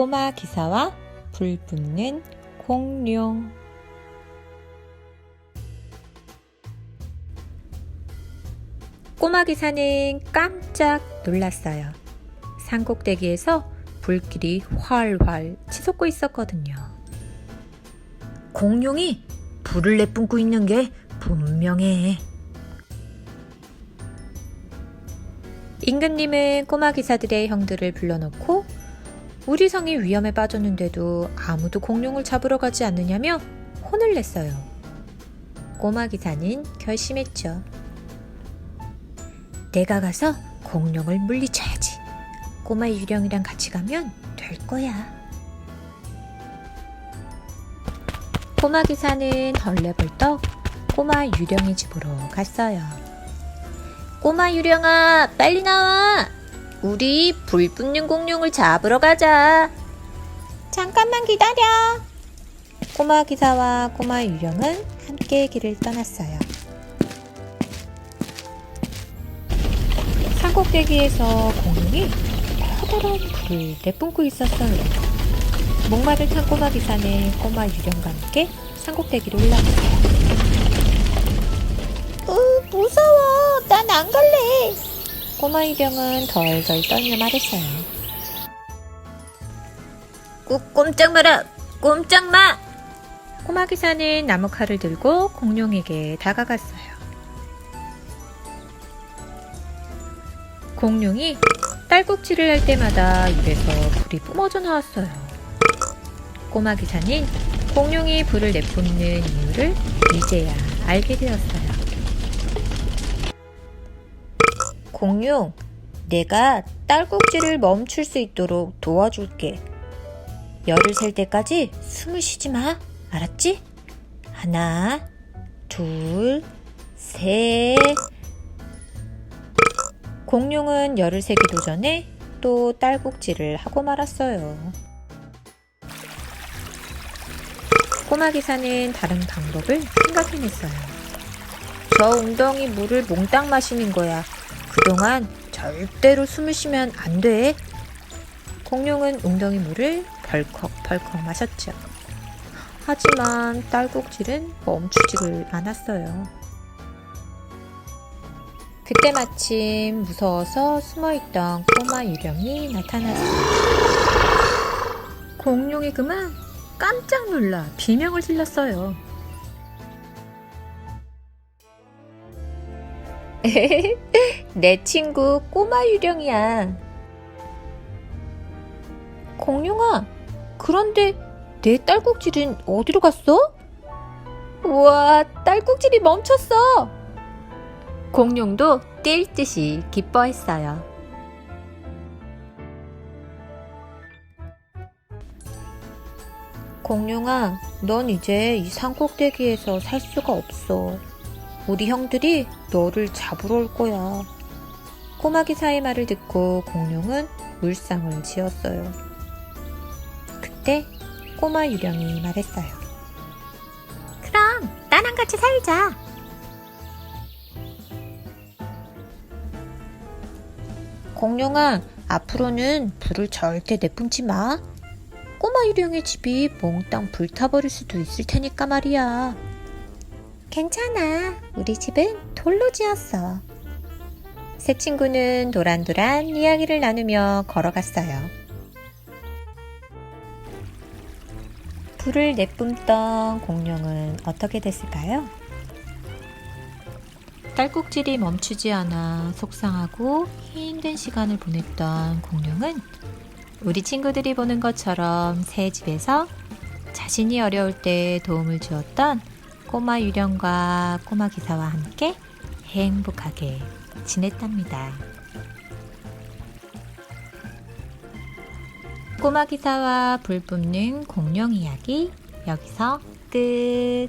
꼬마 기사와 불 뿜는 공룡 꼬마 기사는 깜짝 놀랐어요. 산꼭대기에서 불길이 활활 치솟고 있었거든요. 공룡이 불을 내뿜고 있는 게 분명해. 임금님은 꼬마 기사들의 형들을 불러놓고 우리 성이 위험에 빠졌는데도 아무도 공룡을 잡으러 가지 않느냐며 혼을 냈어요. 꼬마 기사는 결심했죠. 내가 가서 공룡을 물리쳐야지. 꼬마 유령이랑 같이 가면 될 거야. 꼬마 기사는 헐레벌떡 꼬마 유령의 집으로 갔어요. 꼬마 유령아, 빨리 나와! 우리 불 뿜는 공룡을 잡으러 가자. 잠깐만 기다려. 꼬마 기사와 꼬마 유령은 함께 길을 떠났어요. 산꼭대기에서 공룡이 커다란 불을 내뿜고 있었어요. 목마를 탄 꼬마 기사는 꼬마 유령과 함께 산꼭대기로 올라갔어요. 으, 무서워. 난 안 갈래. 꼬마 유령은 덜덜 떨며 말했어요. 꼭 꼼짝 마라. 꼼짝 마. 꼬마 기사는 나무 칼을 들고 공룡에게 다가갔어요. 공룡이 딸꾹질을 할 때마다 입에서 불이 뿜어져 나왔어요. 꼬마 기사는 공룡이 불을 내뿜는 이유를 이제야 알게 되었어요. 공룡, 내가 딸꾹질을 멈출 수 있도록 도와줄게. 열을 셀 때까지 숨을 쉬지 마. 알았지? 하나, 둘, 셋. 공룡은 열을 세기도 전에 또 딸꾹질을 하고 말았어요. 꼬마 기사는 다른 방법을 생각해냈어요. 저 웅덩이 물을 몽땅 마시는 거야. 그동안 절대로 숨을 쉬면 안 돼. 공룡은 웅덩이 물을 벌컥벌컥 마셨죠. 하지만 딸꾹질은 멈추지를 않았어요. 그때 마침 무서워서 숨어있던 꼬마 유령이 나타났어요. 공룡이 그만 깜짝 놀라 비명을 질렀어요. 내 친구 꼬마 유령이야. 공룡아, 그런데 내 딸꾹질은 어디로 갔어? 우와, 딸꾹질이 멈췄어! 공룡도 뛸 듯이 기뻐했어요. 공룡아, 넌 이제 이 산꼭대기에서 살 수가 없어. 우리 형들이 너를 잡으러 올 거야. 꼬마 기 사의 말을 듣고 공룡은 울상을 지었어요. 그때 꼬마 유령이 말했어요. 그럼 나랑 같이 살자. 공룡아, 앞으로는 불을 절대 내뿜지 마. 꼬마 유령의 집이 몽땅 불타버릴 수도 있을 테니까 말이야. 괜찮아. 우리 집은 돌로 지었어. 새 친구는 도란도란 이야기를 나누며 걸어갔어요. 불을 내뿜던 공룡은 어떻게 됐을까요? 딸꾹질이 멈추지 않아 속상하고 힘든 시간을 보냈던 공룡은 우리 친구들이 보는 것처럼 새 집에서 자신이 어려울 때 도움을 주었던 꼬마 유령과 꼬마 기사와 함께 행복하게 지냈답니다. 꼬마 기사와 불 뿜는 공룡 이야기 여기서 끝.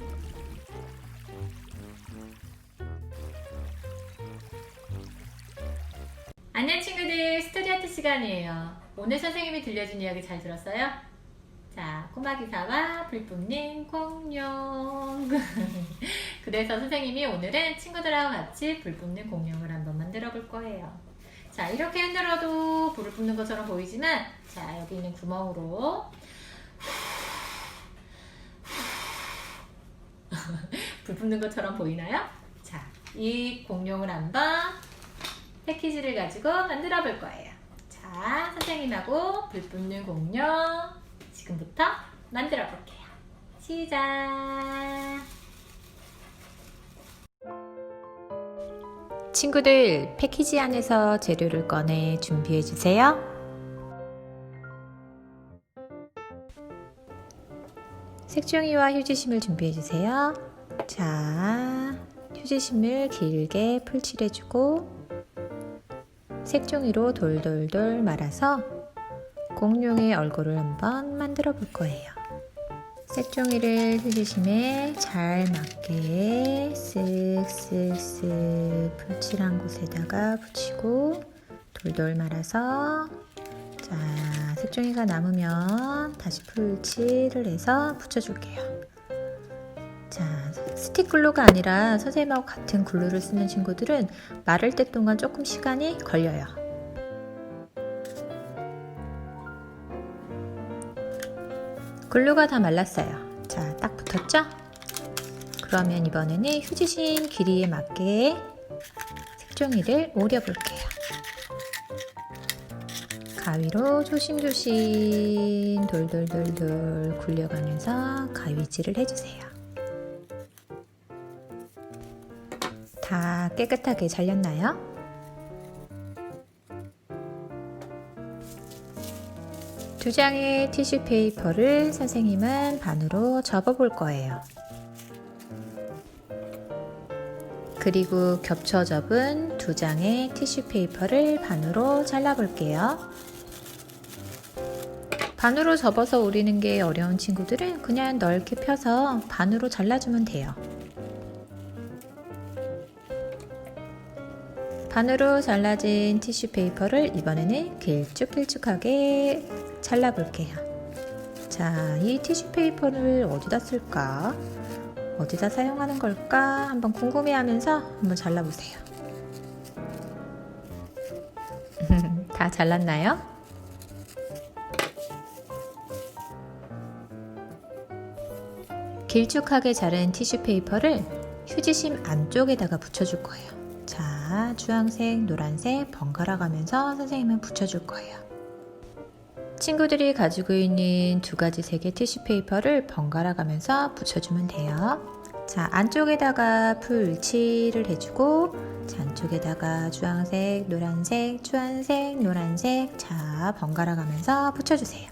안녕 친구들 스토리 아트 시간이에요. 오늘 선생님이 들려준 이야기 잘 들었어요? 자, 꼬마 기사와 불 뿜는 공룡. 그래서 선생님이 오늘은 친구들하고 같이 불 뿜는 공룡을 한번 만들어 볼 거예요. 자, 이렇게 흔들어도 불을 뿜는 것처럼 보이지만, 자, 여기 있는 구멍으로 불 뿜는 것처럼 보이나요? 자, 이 공룡을 한번 패키지를 가지고 만들어 볼 거예요. 자, 선생님하고 불 뿜는 공룡 지금부터 만들어 볼게요. 시작! 친구들, 패키지 안에서 재료를 꺼내 준비해 주세요. 색종이와 휴지심을 준비해 주세요. 자, 휴지심을 길게 풀칠해 주고 색종이로 돌돌돌 말아서 공룡의 얼굴을 한번 만들어 볼 거예요. 색종이를 휴지심에 잘 맞게 쓱쓱쓱 풀칠한 곳에다가 붙이고 돌돌 말아서 자 색종이가 남으면 다시 풀칠을 해서 붙여줄게요. 자 스틱 글루가 아니라 선생님하고 같은 글루를 쓰는 친구들은 마를 때 동안 조금 시간이 걸려요. 글루가 다 말랐어요. 자, 딱 붙었죠? 그러면 이번에는 휴지심 길이에 맞게 색종이를 오려볼게요. 가위로 조심조심 돌돌돌돌 굴려가면서 가위질을 해주세요. 다 깨끗하게 잘렸나요? 두 장의 티슈 페이퍼를 선생님은 반으로 접어 볼 거예요. 그리고 겹쳐 접은 두 장의 티슈 페이퍼를 반으로 잘라 볼게요. 반으로 접어서 오리는 게 어려운 친구들은 그냥 넓게 펴서 반으로 잘라주면 돼요. 반으로 잘라진 티슈 페이퍼를 이번에는 길쭉길쭉하게 잘라볼게요. 자, 이 티슈 페이퍼를 어디다 쓸까? 어디다 사용하는 걸까? 한번 궁금해하면서 한번 잘라보세요. 다 잘랐나요? 길쭉하게 자른 티슈 페이퍼를 휴지심 안쪽에다가 붙여줄 거예요. 자, 주황색, 노란색 번갈아 가면서 선생님은 붙여줄 거예요. 친구들이 가지고 있는 두 가지 색의 티슈 페이퍼를 번갈아 가면서 붙여주면 돼요. 자, 안쪽에다가 풀 칠을 해주고, 자, 안쪽에다가 주황색, 노란색, 주황색, 노란색, 자, 번갈아 가면서 붙여주세요.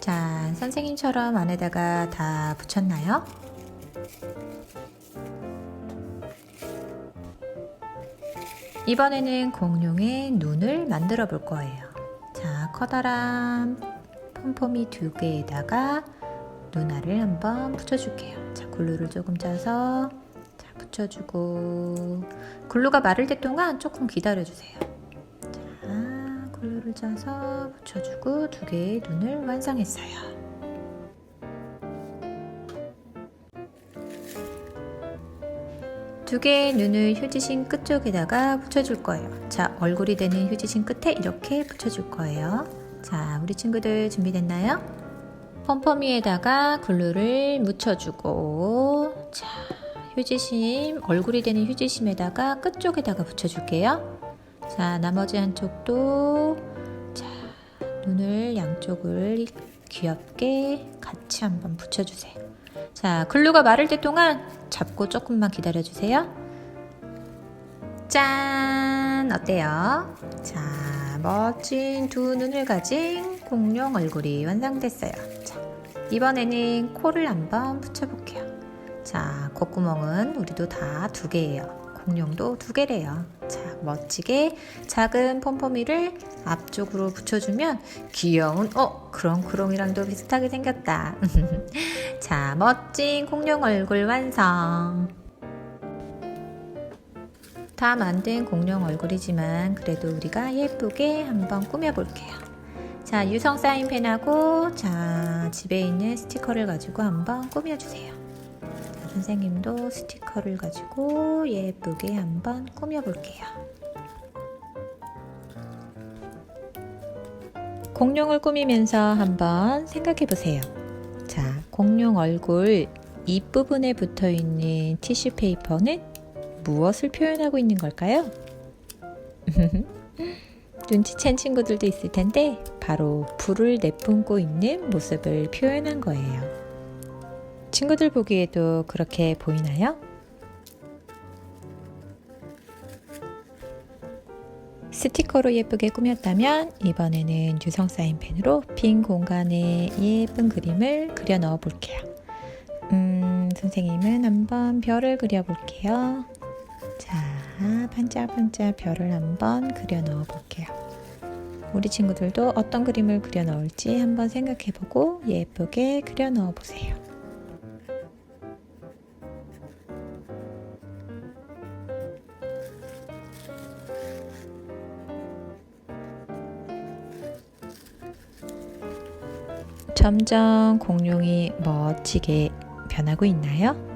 자, 선생님처럼 안에다가 다 붙였나요? 이번에는 공룡의 눈을 만들어 볼 거예요. 자, 커다란 폼폼이 두 개에다가 눈알을 한번 붙여줄게요. 자, 글루를 조금 짜서 자, 붙여주고 글루가 마를 때 동안 조금 기다려주세요. 자, 글루를 짜서 붙여주고 두 개의 눈을 완성했어요. 두 개의 눈을 휴지심 끝쪽에다가 붙여줄 거예요. 자, 얼굴이 되는 휴지심 끝에 이렇게 붙여줄 거예요. 자, 우리 친구들 준비됐나요? 펌펌이에다가 글루를 묻혀주고, 자, 휴지심, 얼굴이 되는 휴지심에다가 끝쪽에다가 붙여줄게요. 자, 나머지 한쪽도, 자, 눈을 양쪽을 귀엽게 같이 한번 붙여주세요. 자, 글루가 마를 때 동안 잡고 조금만 기다려주세요. 짠! 어때요? 자, 멋진 두 눈을 가진 공룡 얼굴이 완성됐어요. 자, 이번에는 코를 한번 붙여볼게요. 자, 콧구멍은 우리도 다 두 개예요. 공룡도 두 개래요. 자, 멋지게 작은 폼폼이를 앞쪽으로 붙여주면 귀여운, 어, 크롱크롱이랑도 비슷하게 생겼다. 자, 멋진 공룡 얼굴 완성. 다 만든 공룡 얼굴이지만 그래도 우리가 예쁘게 한번 꾸며볼게요. 자, 유성 사인펜하고 자, 집에 있는 스티커를 가지고 한번 꾸며주세요. 자, 선생님도 스티커를 가지고 예쁘게 한번 꾸며볼게요. 공룡을 꾸미면서 한번 생각해 보세요. 자, 공룡 얼굴 입부분에 붙어 있는 티슈 페이퍼는 무엇을 표현하고 있는 걸까요? 눈치챈 친구들도 있을 텐데 바로 불을 내뿜고 있는 모습을 표현한 거예요. 친구들 보기에도 그렇게 보이나요? 스티커로 예쁘게 꾸몄다면 이번에는 유성 사인펜으로 빈 공간에 예쁜 그림을 그려 넣어 볼게요. 음, 선생님은 한번 별을 그려 볼게요. 자, 반짝반짝 별을 한번 그려 넣어 볼게요. 우리 친구들도 어떤 그림을 그려 넣을지 한번 생각해 보고 예쁘게 그려 넣어 보세요. 점점 공룡이 멋지게 변하고 있나요?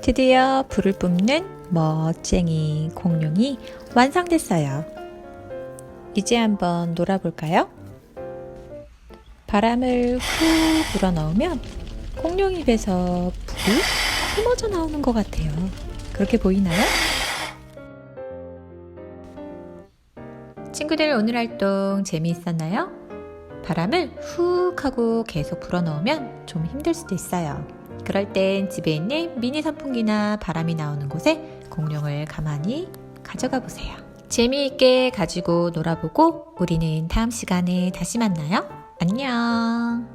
드디어 불을 뿜는 멋쟁이 공룡이 완성됐어요. 이제 한번 놀아볼까요? 바람을 후 불어넣으면 공룡 입에서 불이 뿜어져 나오는 것 같아요. 그렇게 보이나요? 친구들 오늘 활동 재미있었나요? 바람을 훅 하고 계속 불어넣으면 좀 힘들 수도 있어요. 그럴 땐 집에 있는 미니 선풍기나 바람이 나오는 곳에 공룡을 가만히 가져가 보세요. 재미있게 가지고 놀아보고 우리는 다음 시간에 다시 만나요. 안녕.